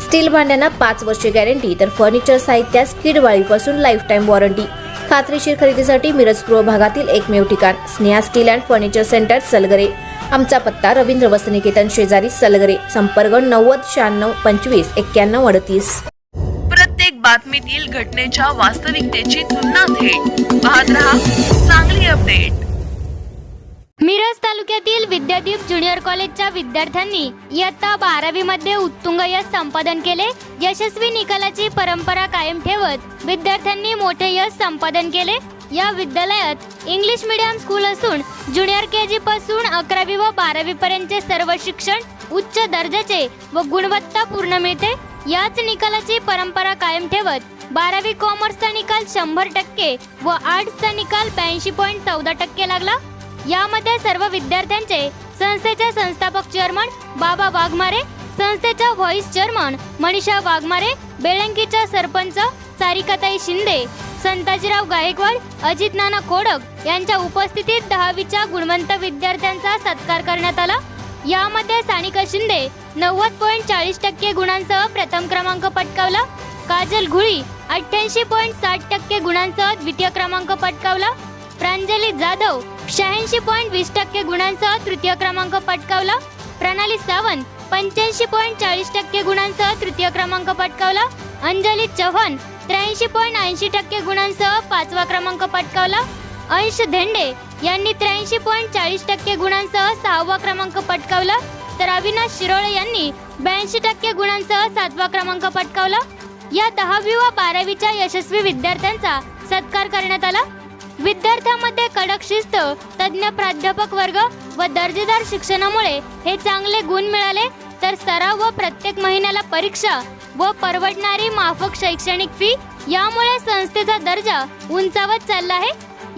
Steel भांड्यांना पाच वर्षे guarantee तर फर्निचर साहित्यास किड वाळीपासून लाईफ टाईम वॉरंटी खात्रीशीर खरेदीसाठी मिरज पूर्व भागातील एकमेव ठिकाण Sneha steel and furniture centre Salgare. आमचा पत्ता रवींद्र वसनिकेतन शेजारी सलगरे. संपर्क नव्वद शहाण्णव पंचवीस एक्क्याण्णव अडतीस. प्रत्येक बातमीतील घटनेच्या वास्तविकतेची तुलना थेट पाहत रहा चांगली अपडेट मिरज तालुक्यातील विद्यादीप ज्युनियर कॉलेजच्या विद्यार्थ्यांनी इयत्ता बारावी मध्ये उत्तुंग यश संपादन केले. यशस्वी निकालाची परंपरा कायम ठेवत विद्यार्थ्यांनी मोठे यश संपादन केले. या विद्यालयात इंग्लिश मीडियम स्कूल असून ज्युनियर के जी पासून अकरावी व बारावी पर्यंतचे सर्व शिक्षण उच्च दर्जाचे व गुणवत्तापूर्ण मिळते. याच निकालाची परंपरा कायम ठेवत बारावी कॉमर्सचा निकाल शंभर टक्के व आर्ट्सचा निकाल ब्याऐंशी पॉईंट चौदा टक्के लागला. यामध्ये सर्व विद्यार्थ्यांचे संस्थेचे संस्थापक चेअरमन बाबा वाघमारे संस्थेच्या व्हॉइस चेअरमन मनीषा वाघमारे बेळंकीच्या सरपंच सारिकाताई शिंदे संताजीराव गायकवाड अजित नाना कोडक यांच्या उपस्थितीत दहावीच्या गुणवंत विद्यार्थ्यांचा सत्कार करण्यात आला. यामध्ये सानिका शिंदे नव्वद पॉईंट चाळीस टक्के गुणांसह प्रथम क्रमांक पटकावला. काजल घुळी अठ्ठ्याऐंशी पॉईंट साठ टक्के गुणांसह द्वितीय क्रमांक पटकावला. प्रांजली जाधव शहाऐंशी पॉईंट वीस टक्के गुणांसह तृतीय क्रमांक पटकावला. प्रणाली सावंत पंच्याऐंशी पॉईंट चाळीस टक्के गुणांसह तृतीय क्रमांक पटकावला. अंजली चव्हाण त्र्याऐंशी पॉईंट ऐंशी टक्के गुणांसह पाचवा क्रमांक पटकावला. अंश धेंडे यांनी त्र्याऐंशी पॉईंट चाळीस टक्के गुणांसह सहावा क्रमांक पटकावला. तर अविनाश शिरोळे यांनी ब्याऐंशी टक्के गुणांसह सातवा क्रमांक पटकावला. या दहावी व बारावीच्या यशस्वी विद्यार्थ्यांचा सत्कार करण्यात आला. विद्यार्थ्यांमध्ये कडक शिस्त तज्ज्ञ प्राध्यापक वर्ग व दर्जेदार शिक्षणामुळे हे चांगले गुण मिळाले तर सराव व प्रत्येक महिन्याला परीक्षा व परवडणारी माफक शैक्षणिक फी यामुळे संस्थेचा दर्जा उंचावत चालला आहे.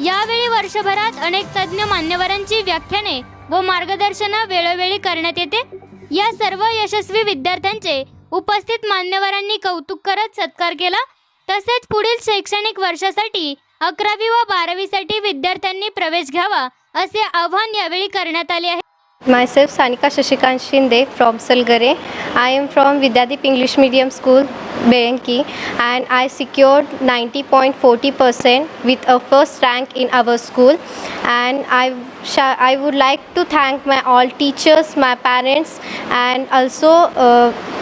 यावेळी वर्षभरात अनेक तज्ज्ञ मान्यवरांची व्याख्याने व मार्गदर्शन वेळोवेळी करण्यात येते. या सर्व यशस्वी विद्यार्थ्यांचे उपस्थित मान्यवरांनी कौतुक करत सत्कार केला. तसेच पुढील शैक्षणिक वर्षासाठी अकरावी व बारावी साठी विद्यार्थ्यांनी प्रवेश घ्यावा असे आवाहन यावेळी करण्यात आले आहे. Myself Sanika Shashikant Shinde from Salgare I am from Vidyadeep English medium school Belanki and I secured ninety point forty percent with a first rank in our school and I शा I would like to thank my all teachers my parents and also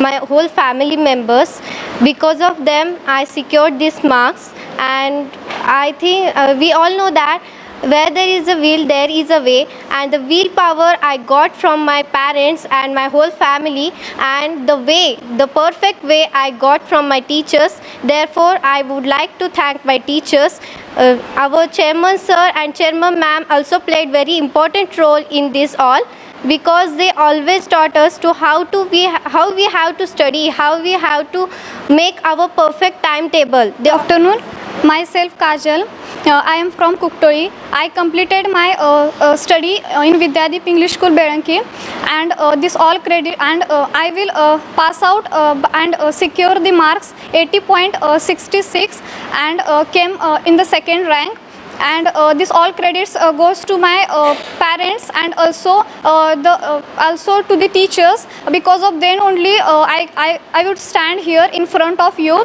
my whole family members because of them I secured this marks and I think uh, we all know that where there is a will there is a way. And the willpower i got from my parents and my whole family and the way the perfect way i got from my teachers. Therefore i would like to thank my teachers. Uh, our chairman sir and chairman ma'am also played very important role in this all because they always taught us to how to we how we have to study how we have to make our perfect timetable. The afternoon. Myself Kajal. Uh, I am from Kuktoi. I completed my uh, uh, study uh, in Vidyadip English School Beranki and uh, this all credit and uh, I will uh, pass out uh, and uh, secure the marks 80.66 and uh, came uh, in the second rank and uh, this all credits uh, goes to my uh, parents and also uh, the uh, also to the teachers because of them only uh, I, I I would stand here in front of you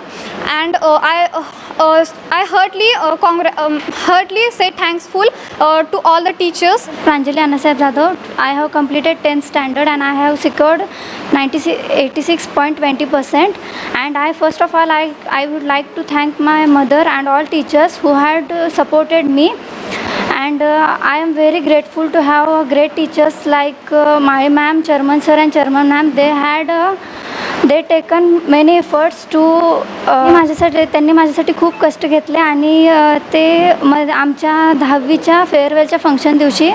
and uh, I uh, uh, I heartily uh, congr- um, heartily say thankful uh, to all the teachers Pranjali Anasab Jadhav. I have completed 10th standard and I have secured ninety six eighty six point and I first of all I I would like to thank my mother and all teachers who had supported me and I am very grateful to have a great teachers like my ma'am chairman sir and chairman ma'am they had they taken many efforts to माझ्यासाठी त्यांनी माझ्यासाठी खूप कष्ट घेतले आणि ते म आमच्या दहावीच्या फेअरवेलच्या फंक्शन दिवशी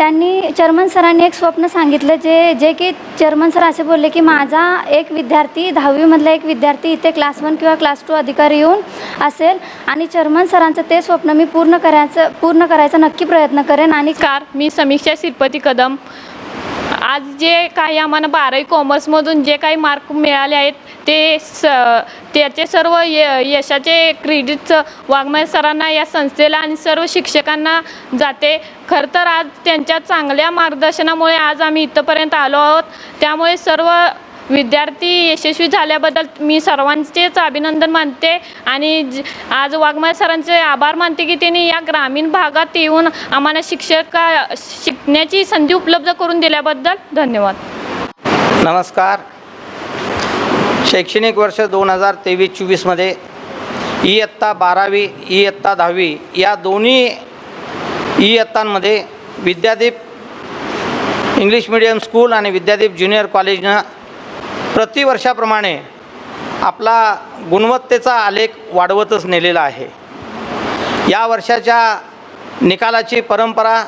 त्यांनी चर्मन सरांनी एक स्वप्न सांगितलं जे जे की चर्मन सर असे बोलले की माझा एक विद्यार्थी दहावीमधला एक विद्यार्थी इथे क्लास वन किंवा क्लास टू अधिकारी येऊन असेल आणि चर्मन सरांचं ते स्वप्न मी पूर्ण करायचं पूर्ण करायचा नक्की प्रयत्न करेन आणि कार मी समीक्षा श्रीपती कदम आज जे काही आम्हाला बारावी कॉमर्समधून जे काही मार्क मिळाले आहेत ते स त्याचे सर्व य यशाचे क्रेडिट वाघमारे सरांना या संस्थेला आणि सर्व शिक्षकांना जाते. खरं तर आज त्यांच्या चांगल्या मार्गदर्शनामुळे आज आम्ही इथंपर्यंत आलो आहोत. त्यामुळे सर्व विद्यार्थी यशस्वी झाल्याबद्दल मी सर्वांचेच अभिनंदन मानते आणि ज- आज वाघमारे सरांचे आभार मानते की त्यांनी या ग्रामीण भागात येऊन आम्हाला शिक्षका शिकण्याची संधी उपलब्ध करून दिल्याबद्दल धन्यवाद. नमस्कार. शैक्षणिक वर्ष दोन हजार तेवीस चोवीसमध्ये इयत्ता बारावी इयत्ता दहावी या दोन्ही इयत्तांमध्ये विद्यादीप इंग्लिश मिडियम स्कूल आणि विद्यादीप ज्युनियर कॉलेजनं प्रतिवर्षाप्रमाणे आपला गुणवत्तेचा आलेख वाढवतच नेलेला आहे. या वर्षाच्या निकालाची परंपरा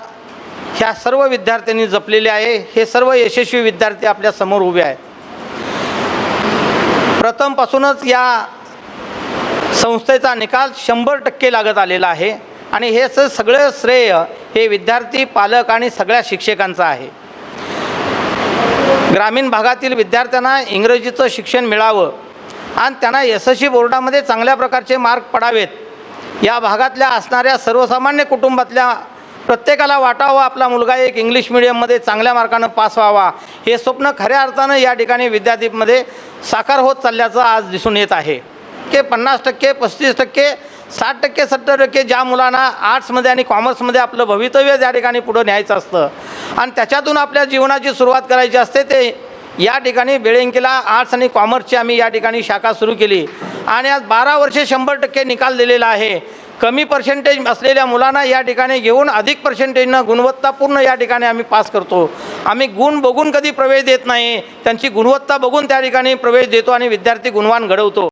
ह्या सर्व विद्यार्थ्यांनी जपलेली आहे. हे सर्व यशस्वी विद्यार्थी आपल्यासमोर उभे आहेत. प्रथमपासूनच या संस्थेचा निकाल शंभर टक्के लागत आलेला आहे. आणि हे स सगळं श्रेय हे विद्यार्थी पालक आणि सगळ्या शिक्षकांचं आहे. ग्रामीण भागातील विद्यार्थ्यांना इंग्रजीचं शिक्षण मिळावं आणि त्यांना यशस्वी बोर्डामध्ये चांगल्या प्रकारचे मार्क पडावेत. या भागातल्या असणाऱ्या सर्वसामान्य कुटुंबातल्या प्रत्येकाला वाटावं आपला मुलगा एक इंग्लिश मिडियममध्ये चांगल्या मार्कानं पास व्हावा. हे स्वप्न खऱ्या अर्थानं या ठिकाणी विद्यापीठमध्ये साकार होत चालल्याचं आज दिसून येत आहे. की पन्नास टक्के पस्तीस टक्के साठ टक्के सत्तर टक्के ज्या मुलांना आर्ट्समध्ये आणि कॉमर्समध्ये आपलं भवितव्य त्या ठिकाणी पुढं न्यायचं असतं. आणि त्याच्यातून आपल्या जीवनाची सुरुवात करायची असते ते या ठिकाणी बेळंकीला आर्ट्स आणि कॉमर्सची आम्ही या ठिकाणी शाखा सुरू केली. आणि आज बारा वर्षे शंभर टक्के निकाल दिलेला आहे. कमी पर्सेंटेज असलेल्या मुलांना या ठिकाणी घेऊन अधिक पर्सेंटेजनं गुणवत्तापूर्ण या ठिकाणी आम्ही पास करतो. आम्ही गुण बघून कधी प्रवेश देत नाही. त्यांची गुणवत्ता बघून त्या ठिकाणी प्रवेश देतो आणि विद्यार्थी गुणवान घडवतो.